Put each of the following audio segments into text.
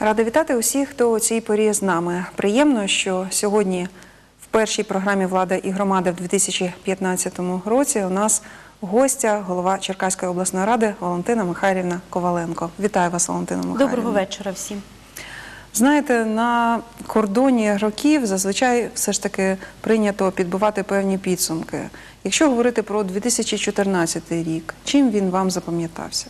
Рада вітати усіх, хто у цій порі з нами. Приємно, що сьогодні в першій програмі Влада і громада в 2015 році у нас гостя, голова Черкаської обласної ради Валентина Михайлівна Коваленко. Вітаю вас, Валентина Михайлівна. Доброго вечора всім. Знаєте, на кордоні років зазвичай все ж таки прийнято підбивати певні підсумки. Якщо говорити про 2014 рік, чим він вам запам'ятався?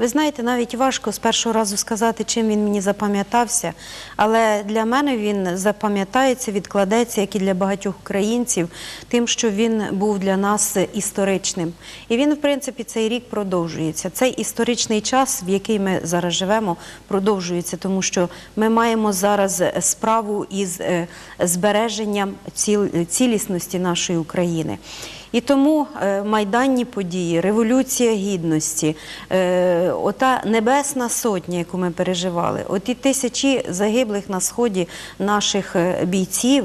Ви знаєте, навіть важко з першого разу сказати, чим він мені запам'ятався, але для мене він запам'ятається, відкладеться, як і для багатьох українців, тим, що він був для нас історичним. І він, в принципі, цей рік продовжується. Цей історичний час, в який ми зараз живемо, продовжується, тому що ми маємо зараз справу із е, збереженням цілісності нашої України. І тому е, майданні події, революція гідності, е, ота небесна сотня, яку ми переживали, оті тисячі загиблих на сході наших е, бійців.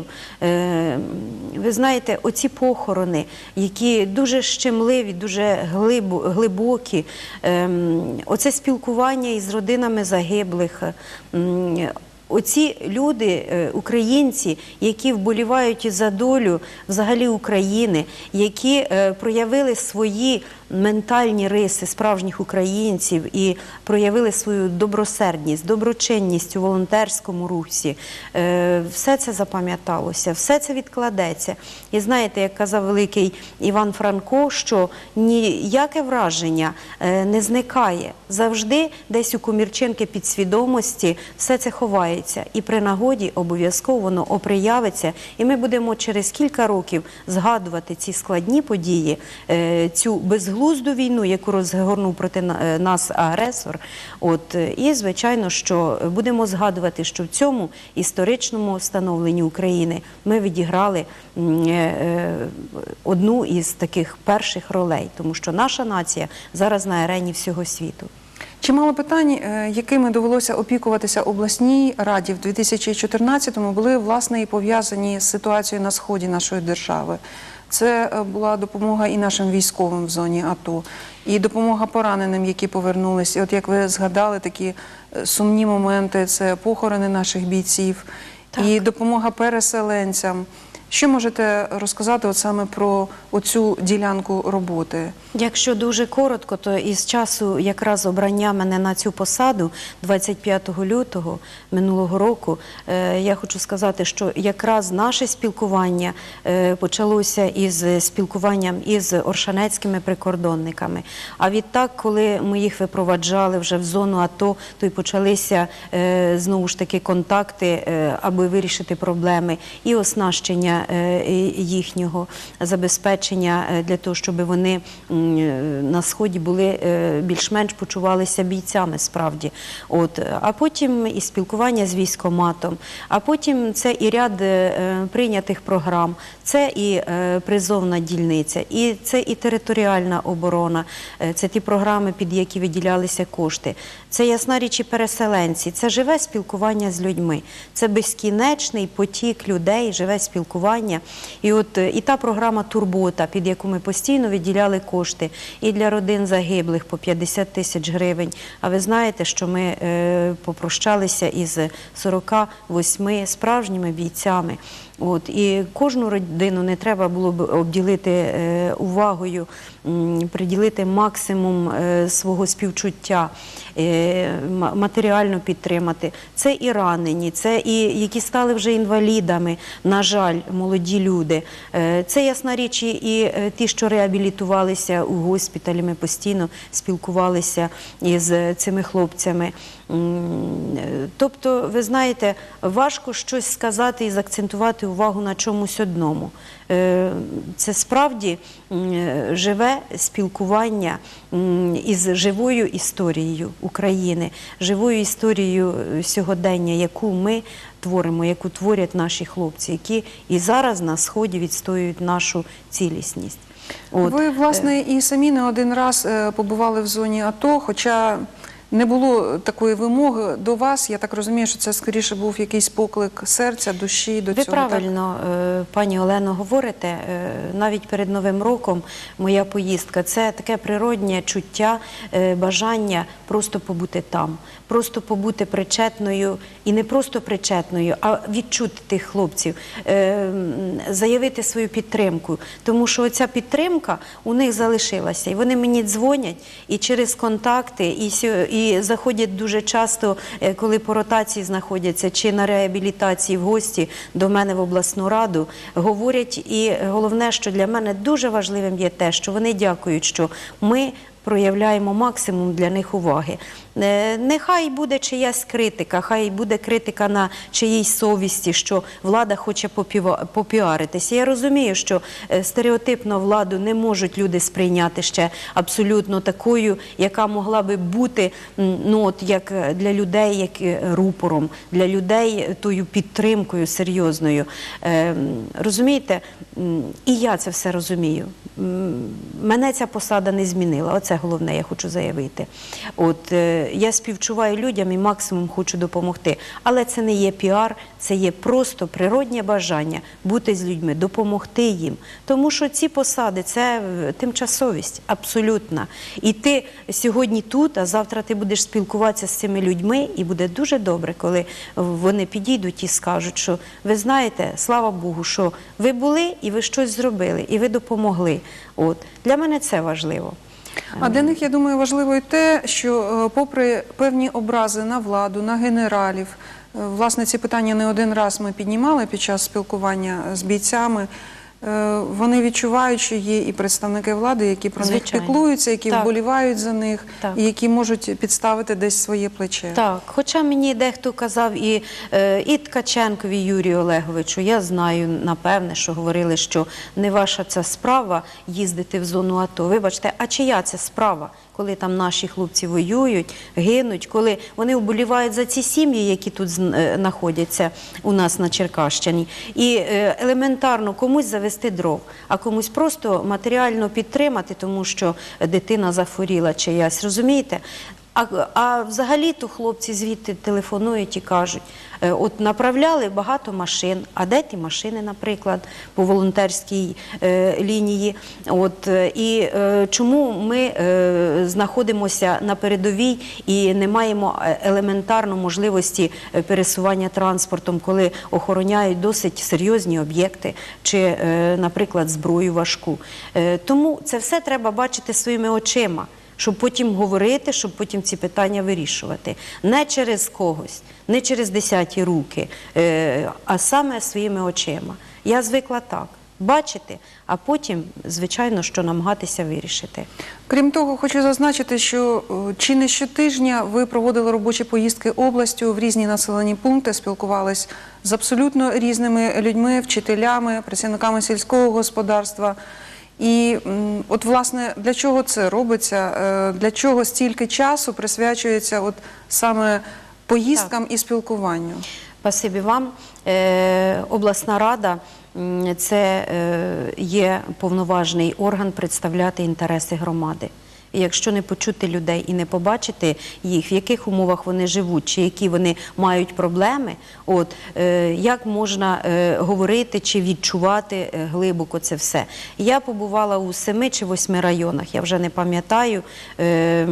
Ви знаєте, оці похорони, які дуже щемливі, дуже глибокі, ем, оце спілкування із родинами загиблих. Оці люди, е, українці, які вболівають за долю взагалі України, які е, проявили свої ментальні риси справжніх українців і проявили свою добросердність, доброчинність у волонтерському русі, е, все це запам'яталося, все це відкладеться. І знаєте, як казав великий Іван Франко, що ніяке враження е, не зникає. Завжди десь у комірчинки підсвідомості все це ховається. І при нагоді обов'язково воно оприявиться. І ми будемо через кілька років згадувати ці складні події, е, цю безглузду війну, яку розгорнув проти е, нас агресор. От е, і звичайно, що будемо згадувати, що в цьому історичному становленні України ми відіграли е, одну із таких перших ролей, тому що наша нація зараз на арені всього світу. Чимало питань, якими довелося опікуватися обласній раді в 2014-му, були власне і пов'язані з ситуацією на сході нашої держави. Це е, була допомога і нашим військовим в зоні АТО, і допомога пораненим, які повернулись. І от як ви згадали, такі е, сумні моменти це похорони наших бійців, і допомога переселенцям. Що можете розказати от саме про оцю ділянку роботи? Якщо дуже коротко, то із часу якраз обрання мене на цю посаду 25 лютого минулого року, е, я хочу сказати, що якраз наше спілкування е, почалося із спілкуванням із оршанецькими прикордонниками. А відтак, коли ми їх випроваджали вже в зону АТО, то й почалися е, знову ж таки контакти, аби вирішити проблеми і оснащення е, їхнього забезпечення е, для того, щоб вони е, на сході були е, більш-менш почувалися бійцями справді. От а потім і спілкування з військоматом, а потім це і ряд прийнятих програм, це і призовна дільниця, і це і територіальна оборона, це ті програми, під які виділялися кошти. Це ясна річ і переселенці, це живе спілкування з людьми, це безкінечний потік людей, живе спілкування. І от е, і та програма Турбота, під яку ми постійно виділяли кошти, і для родин загиблих по 50 тисяч гривень. А ви знаєте, що ми е, попрощалися із 48 справжніми бійцями. От і кожну родину не треба було б обділити е, увагою, приділити максимум е, свого співчуття, е, матеріально підтримати. Це і ранені, це і які стали вже інвалідами, на жаль, молоді люди. Це ясна річ, і- ті, що реабілітувалися у госпіталі. Ми постійно спілкувалися із цими хлопцями. Тобто, ви знаєте, важко щось сказати і заакцентувати увагу на чомусь одному. Е, Це справді е, живе спілкування із живою історією України, живою історією е, сьогодення, яку ми творимо, яку творять наші хлопці, які і зараз на сході відстоюють нашу цілісність. От. Ви, власне, і самі не один раз е, побували в зоні АТО, хоча не було такої вимоги до вас. Я так розумію, що це скоріше був якийсь поклик серця, душі до Ви цього. так? правильно, е, пані Олено, говорите. Е, Навіть перед Новим роком моя поїздка це таке природнє чуття, е, бажання просто побути там, просто побути причетною і не просто причетною, а відчути тих хлопців, заявити свою підтримку. Тому що ця підтримка у них залишилася. І вони мені дзвонять і через контакти, і, сьо- і заходять дуже часто, е, коли по ротації знаходяться чи на реабілітації в гості до мене в обласну раду, говорять. І головне, що для мене дуже важливим є те, що вони дякують, що ми. Проявляємо максимум для них уваги. Е, Нехай буде чиясь критика, хай буде критика на чиїсь совісті, що влада хоче попіаритися. Я розумію, що е, стереотипно владу не можуть люди сприйняти ще абсолютно такою, яка могла би бути ну от як е, для людей, як рупором, для людей тою підтримкою серйозною. Розумієте, і я це все розумію. Мене ця посада не змінила. Оце головне, я хочу заявити. От е, я співчуваю людям і максимум хочу допомогти. Але це не є піар, це є просто природнє бажання бути з людьми, допомогти їм. Тому що ці посади це е, тимчасовість, абсолютна. І ти сьогодні тут, а завтра ти будеш спілкуватися з цими людьми, і буде дуже добре, коли вони підійдуть і скажуть, що ви знаєте, слава Богу, що ви були і ви щось зробили, і ви допомогли. От для мене це важливо. А для них, я думаю, важливо і те, що е, попри певні образи на владу, на генералів, е, власне, ці питання не один раз ми піднімали під час спілкування з бійцями. Е, Вони відчувають, що є і представники влади, які про Звичайно. них піклуються, які Так. вболівають за них, Так. і які можуть підставити десь своє плече. Так, хоча мені дехто казав і, е, і Ткаченкові Юрію Олеговичу, я знаю напевне, що говорили, що не ваша це справа їздити в зону АТО. Вибачте, а чия це справа? Коли там наші хлопці воюють, гинуть, коли вони вболівають за ці сім'ї, які тут е, знаходяться у нас на Черкащині, і елементарно комусь завести дров, а комусь просто матеріально підтримати, тому що дитина захворіла чиясь. Розумієте? А, а взагалі-то хлопці звідти телефонують і кажуть, е, от направляли багато машин, а де ті машини, наприклад, по волонтерській е, лінії. От, е, і е, чому ми е, знаходимося на передовій і не маємо е, елементарно можливості пересування транспортом, коли охороняють досить серйозні об'єкти чи, е, наприклад, зброю важку. Е, тому це все треба бачити своїми очима щоб потім говорити, щоб потім ці питання вирішувати. Не через когось, не через десяті руки, е, а саме своїми очима. Я звикла так. Бачити, а потім, звичайно, що намагатися вирішити. Крім того, хочу зазначити, що е, чи не щотижня ви проводили робочі поїздки областю в різні населені пункти, спілкувались з абсолютно різними людьми, вчителями, працівниками сільського господарства. І от власне для чого це робиться? Е, Для чого стільки часу присвячується от саме поїздкам і спілкуванню? Спасибі вам. Е, обласна рада це е, є повноважний орган представляти інтереси громади. І якщо не почути людей і не побачити їх, в яких умовах вони живуть, чи які вони мають проблеми, от е, як можна е, говорити чи відчувати е, глибоко це все. Я побувала у семи чи восьми районах, я вже не пам'ятаю. Е,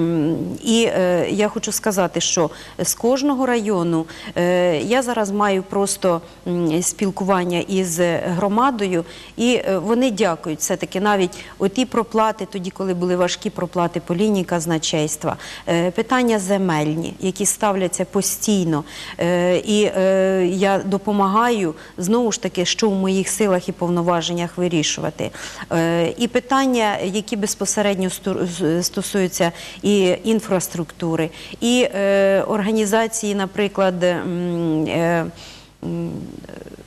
і е, я хочу сказати, що з кожного району е, я зараз маю просто спілкування із громадою, і е, вони дякують все-таки навіть оті проплати, тоді, коли були важкі проплати по лінії казначейства, е, питання земельні, які ставляться постійно. Е, І е, я допомагаю знову ж таки, що в моїх силах і повноваженнях вирішувати. І питання, які безпосередньо стосуються і інфраструктури, і організації, наприклад, е,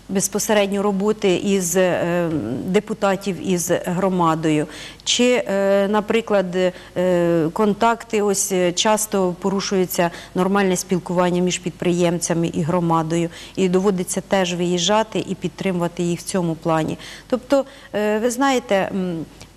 безпосередньо роботи із е, депутатів із громадою, чи, е, наприклад, е, контакти, ось часто порушується нормальне спілкування між підприємцями і громадою, і доводиться теж виїжджати і підтримувати їх в цьому плані. Тобто, ви знаєте.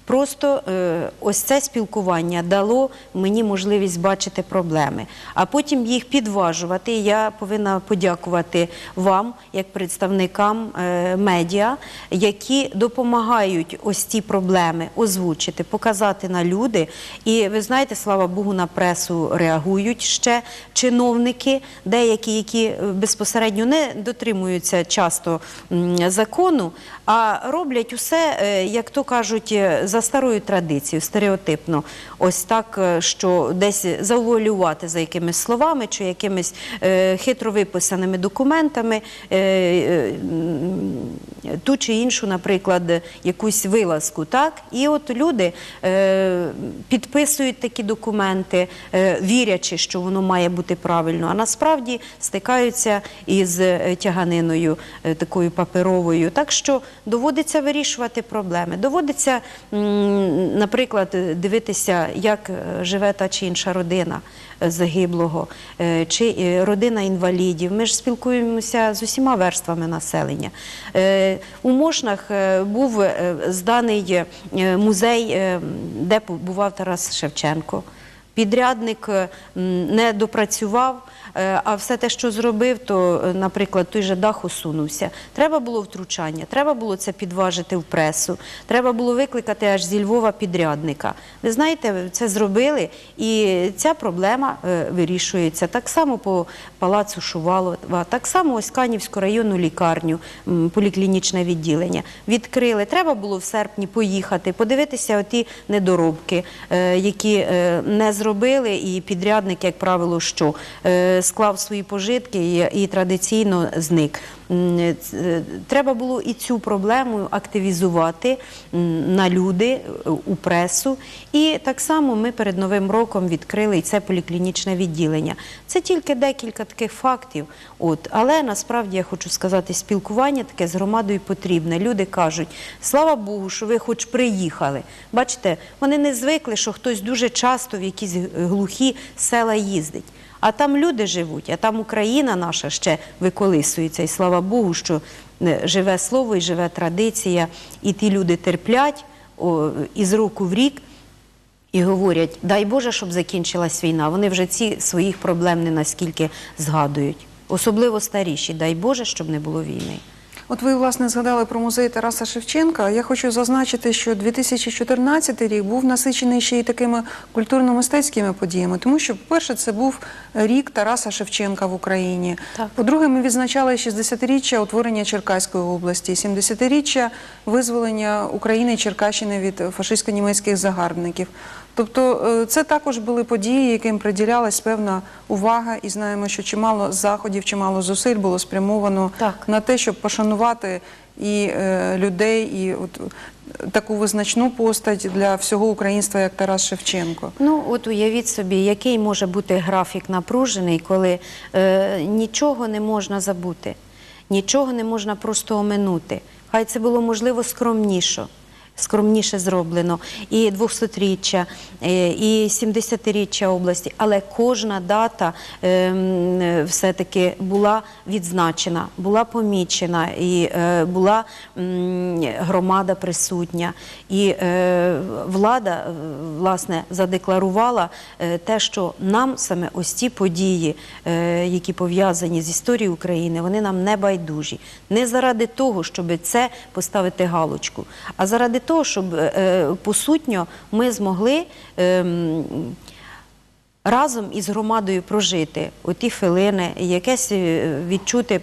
Просто е, ось це спілкування дало мені можливість бачити проблеми, а потім їх підважувати. Я повинна подякувати вам, як представникам е, медіа, які допомагають ось ці проблеми озвучити, показати на люди. І ви знаєте, слава Богу, на пресу реагують ще чиновники, деякі, які е, безпосередньо не дотримуються часто закону, а роблять усе, як то кажуть, е, за старою традицією, стереотипно. Ось так, е, що десь завуалювати за якимись словами чи якимись е, хитро виписаними документами е, е, ту чи іншу, наприклад, якусь вилазку. Так? І от люди е, підписують такі документи, е, вірячи, що воно має бути правильно, а насправді стикаються із е, тяганиною е, такою паперовою. Так що доводиться вирішувати проблеми. Доводиться, наприклад, дивитися, як е, живе та чи інша родина е, загиблого, е, чи родина інвалідів. Ми ж спілкуємося з усіма верствами населення. У Мошнах був зданий музей, де побував Тарас Шевченко. Підрядник не допрацював, а все те, що зробив, то, е, наприклад, той же дах усунувся. Треба було втручання, треба було це підважити в пресу, треба було викликати аж зі Львова підрядника. Ви знаєте, це зробили, і ця проблема е, вирішується. Так само по палацу Шувалова, так само ось Канівську районну лікарню, поліклінічне відділення. Відкрили. Треба було в серпні поїхати, подивитися оті недоробки, е, які е, не зробили, і підрядник, як правило, що Е, склав свої пожитки і, і традиційно зник. Е, Треба було і цю проблему активізувати на люди, е, у пресу. І так само ми перед Новим роком відкрили і це поліклінічне відділення. Це тільки декілька таких фактів. От. Але насправді я хочу сказати, спілкування таке з громадою потрібне. Люди кажуть, слава Богу, що ви хоч приїхали. Бачите, вони не звикли, що хтось дуже часто в якісь глухі села їздить. А там люди живуть, а там Україна наша ще виколисується. І слава Богу, що е, живе слово і живе традиція, і ті люди терплять о, із року в рік. І говорять, дай Боже, щоб закінчилась війна. Вони вже ці своїх проблем не наскільки згадують. Особливо старіші, дай Боже, щоб не було війни. От ви власне згадали про музей Тараса Шевченка. Я хочу зазначити, що 2014 рік був насичений ще й такими культурно-мистецькими подіями, тому що, по-перше, це був рік Тараса Шевченка в Україні. По-друге, ми відзначали 60-річчя утворення Черкаської області, 70-річчя визволення України і Черкащини від фашистсько-німецьких загарбників. Тобто е, це також були події, яким приділялась певна увага, і знаємо, що чимало заходів, чимало зусиль було спрямовано Так. на те, щоб пошанувати і е, людей, і от таку визначну постать для всього українства, як Тарас Шевченко. Ну, от уявіть собі, який може бути графік напружений, коли е, нічого не можна забути, нічого не можна просто оминути. Хай це було можливо скромніше. Скромніше зроблено і 200-річчя, е, і 70-річчя області, але кожна дата ем, все-таки була відзначена, була помічена, і е, була громада присутня. І е, влада власне задекларувала те, що нам саме ось ці події, які пов'язані з історією України, вони нам не байдужі. Не заради того, щоб це поставити галочку, а заради того, щоб е, е, посутньо ми змогли. Ем, разом із громадою прожити оті хвилини, якесь е, відчути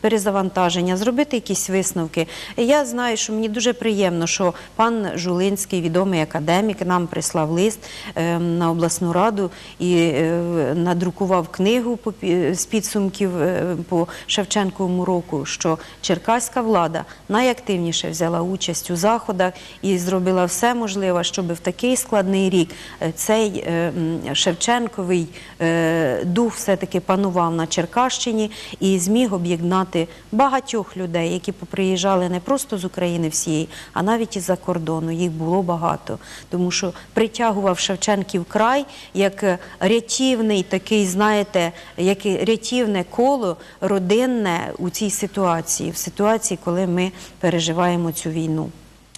перезавантаження, зробити якісь висновки. Я знаю, що мені дуже приємно, що пан Жулинський, відомий академік, нам прислав лист е, на обласну раду і е, надрукував книгу з підсумків е, по Шевченковому року, що черкаська влада найактивніше взяла участь у заходах і зробила все можливе, щоб в такий складний рік цей е, м, Шевченковий е, дух все-таки панував на Черкащині і зміг об'єднати багатьох людей, які поприїжджали не просто з України всієї, а навіть із-за кордону. Їх було багато, тому що притягував Шевченків край як рятівний такий, знаєте, як рятівне коло родинне у цій ситуації, в ситуації, коли ми переживаємо цю війну.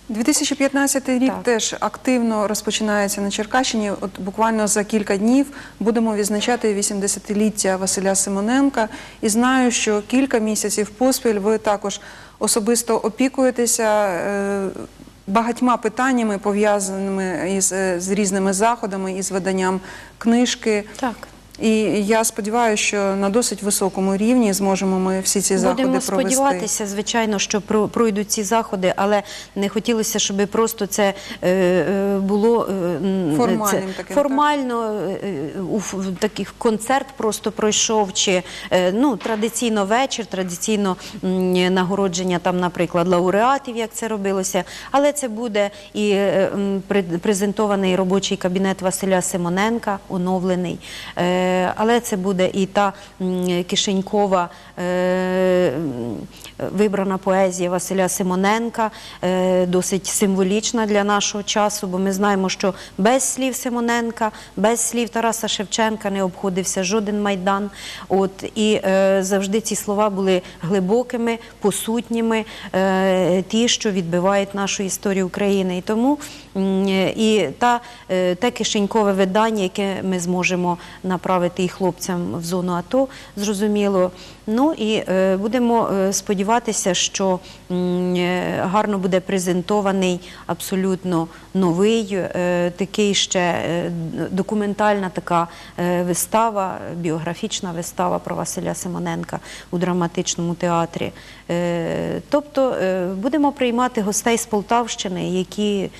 2015 рік Так. теж активно розпочинається на Черкащині. От буквально за кілька днів будемо відзначати 80-ліття Василя Симоненка. І знаю, що кілька місяців поспіль ви також особисто опікуєтеся е, багатьма питаннями, пов'язаними із е, з різними заходами, із виданням книжки. Так. І я сподіваюся, що на досить високому рівні зможемо ми всі ці заходи Будемо провести. сподіватися, звичайно, що про- пройдуть ці заходи, але не хотілося, щоб просто це е, е, було е, це, таким, формально у таких концерт просто пройшов, чи ну традиційно вечір, традиційно нагородження там, наприклад, лауреатів, як це робилося. Але це буде і презентований робочий кабінет Василя Симоненка, оновлений. Е, Але це буде і та кишенькова е, вибрана поезія Василя Симоненка, е, досить символічна для нашого часу, бо ми знаємо, що без слів Симоненка, без слів Тараса Шевченка не обходився жоден майдан. От і е, завжди ці слова були глибокими, посутніми, е, ті, що відбивають нашу історію України. І тому і та, те кишенькове видання, яке ми зможемо направити і хлопцям в зону АТО, зрозуміло. Ну і е, будемо е, сподіватися, що е, гарно буде презентований абсолютно новий, е, такий ще е, документальна така е, вистава, біографічна вистава про Василя Симоненка у драматичному театрі. Тобто будемо приймати гостей з Полтавщини, які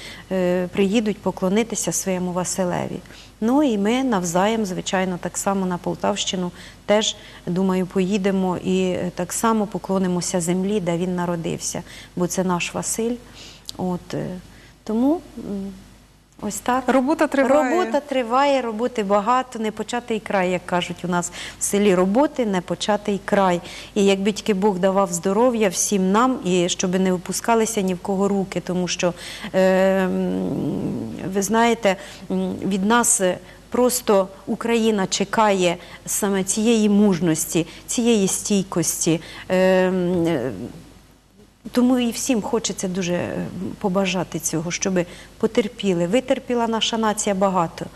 приїдуть поклонитися своєму Василеві. Ну і ми навзаєм, звичайно, так само на Полтавщину теж, думаю, поїдемо і так само поклонимося землі, де він народився, бо це наш Василь. Тому ось так. Робота триває. Робота триває, роботи багато, не початий край, як кажуть у нас в селі роботи, не початий край. І якби тільки Бог давав здоров'я всім нам, і щоб не випускалися ні в кого руки, тому що е, ви знаєте, від нас. Просто Україна чекає саме цієї мужності, цієї стійкості. Е, тому і всім хочеться дуже е, побажати цього, щоб потерпіли. Витерпіла наша нація багато,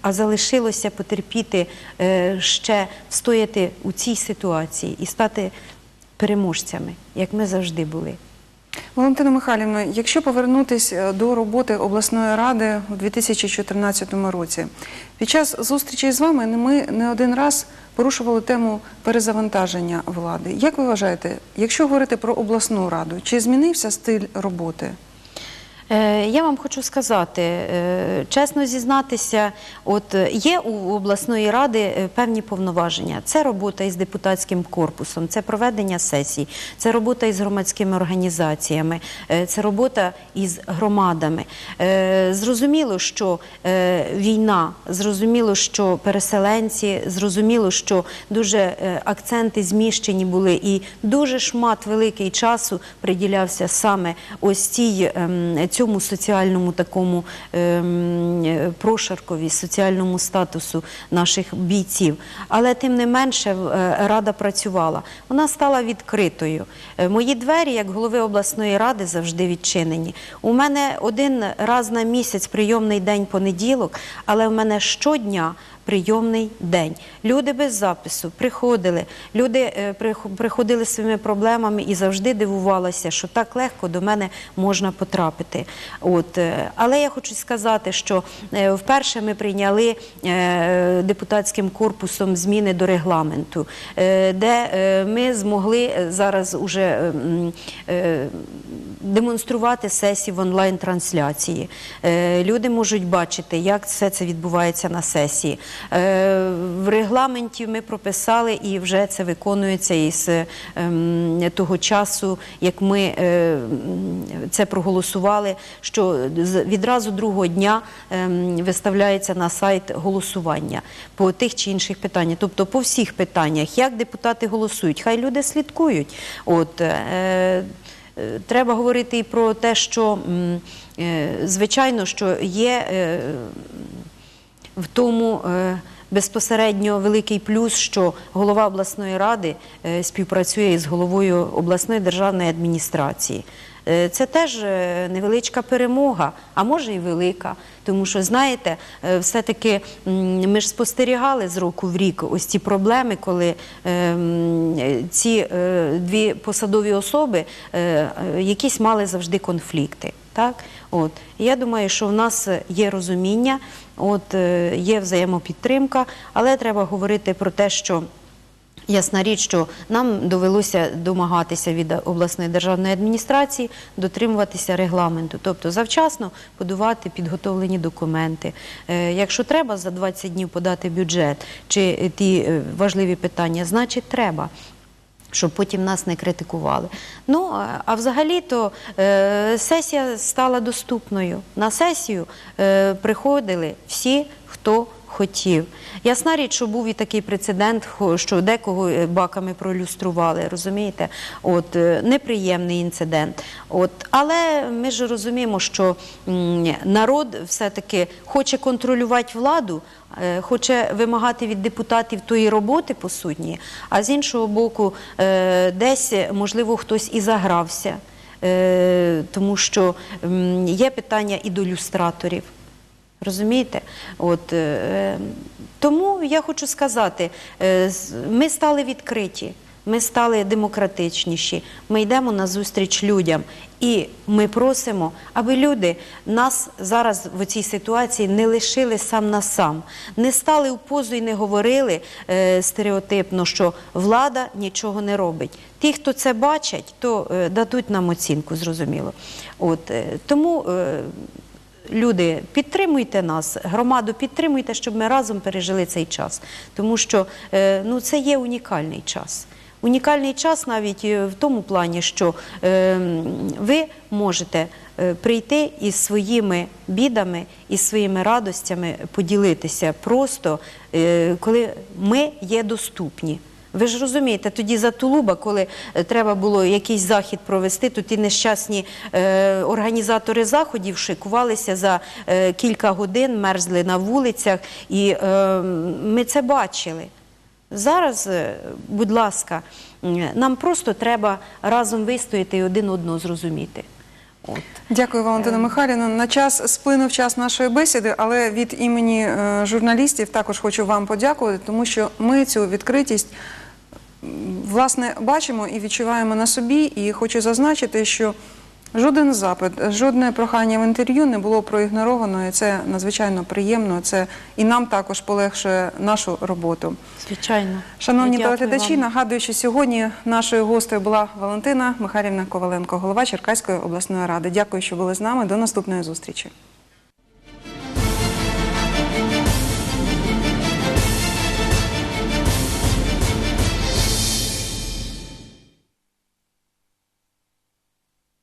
а залишилося потерпіти е, ще встояти у цій ситуації і стати переможцями, як ми завжди були. Валентина Михайлівна, якщо повернутися до роботи обласної ради у 2014 році, під час зустрічі з вами ми не один раз порушували тему перезавантаження влади. Як ви вважаєте, якщо говорити про обласну раду, чи змінився стиль роботи? Е, Я вам хочу сказати, е, чесно зізнатися, от є у обласної ради е, певні повноваження. Це робота із депутатським корпусом, це проведення сесій, це робота із громадськими організаціями, це робота із громадами. Зрозуміло, що війна, зрозуміло, що переселенці, зрозуміло, що дуже акценти зміщені були, і дуже шмат великий часу приділявся саме ось цій ем, цьому соціальному такому ем, е, прошаркові, соціальному статусу наших бійців. Але тим не менше е, рада працювала. Вона стала відкритою. Е, Мої двері, як голови обласної ради, завжди відчинені. У мене один раз на місяць прийомний день понеділок, але в мене щодня прийомний день. Люди без запису приходили, люди е, приходили своїми проблемами і завжди дивувалися, що так легко до мене можна потрапити. От, е, але я хочу сказати, що е, вперше ми прийняли депутатським корпусом зміни до регламенту, де ми змогли зараз уже демонструвати сесії в онлайн-трансляції. Люди можуть бачити, як все це відбувається на сесії. Е, В регламенті ми прописали і вже це виконується із ем, того часу, як ми е, це проголосували, що відразу другого дня ем, виставляється на сайт голосування по тих чи інших питаннях, тобто по всіх питаннях, як депутати голосують, хай люди слідкують. От, е, Треба говорити і про те, що звичайно, що є в тому е, безпосередньо великий плюс, що голова обласної ради е, співпрацює із головою обласної державної адміністрації. Е, Це теж невеличка перемога, а може і велика. Тому що, знаєте, все-таки ми ж спостерігали з року в рік ось ці проблеми, коли ці дві посадові особи якісь мали завжди конфлікти. Так? От. Я думаю, що в нас є розуміння, от, е, є взаємопідтримка, але треба говорити про те, що Ясна річ, що нам довелося домагатися від обласної державної адміністрації дотримуватися регламенту, тобто завчасно подавати підготовлені документи. Е, Якщо треба за 20 днів подати бюджет чи ті е, важливі питання, значить треба. Щоб потім нас не критикували. Ну а- взагалі-то е, сесія стала доступною. На сесію е, приходили всі, хто хотів. Ясна річ, що був і такий прецедент, що декого е, баками пролюстрували, розумієте? От е, неприємний інцидент. От, але ми ж розуміємо, що народ все-таки хоче контролювати владу, е, хоче вимагати від депутатів тої роботи по судні, а з іншого боку, десь можливо хтось і загрався, тому що є питання і до люстраторів. Розумієте? От, е, тому я хочу сказати, е, ми стали відкриті, ми стали демократичніші, ми йдемо на зустріч людям. І ми просимо, аби люди нас зараз в цій ситуації не лишили сам на сам, не стали в позу і не говорили е, стереотипно, що влада нічого не робить. Ті, хто це бачать, то е, дадуть нам оцінку, зрозуміло. От, е, тому е, Люди, підтримуйте нас, громаду підтримуйте, щоб ми разом пережили цей час. Тому що е, ну, це є унікальний час. Унікальний час навіть е, в тому плані, що е, ви можете прийти із своїми бідами, із своїми радостями поділитися просто, коли ми є доступні. Ви ж розумієте, тоді за Тулуба, коли е, треба було якийсь захід провести, то ті нещасні е, організатори заходів шикувалися за е, кілька годин, мерзли на вулицях, і е, ми це бачили. Зараз, будь ласка, нам просто треба разом вистояти і один одного зрозуміти. От. Дякую, Валентина Михайлівна. На час сплинув час нашої бесіди, але від імені журналістів також хочу вам подякувати, тому що ми цю відкритість власне бачимо і відчуваємо на собі. І хочу зазначити, що жоден запит, жодне прохання в інтерв'ю не було проігноровано, і це надзвичайно приємно. Це і нам також полегшує нашу роботу. Звичайно. Шановні телеглядачі, нагадую, що сьогодні нашою гостею була Валентина Михайлівна Коваленко, голова Черкаської обласної ради. Дякую, що були з нами. До наступної зустрічі.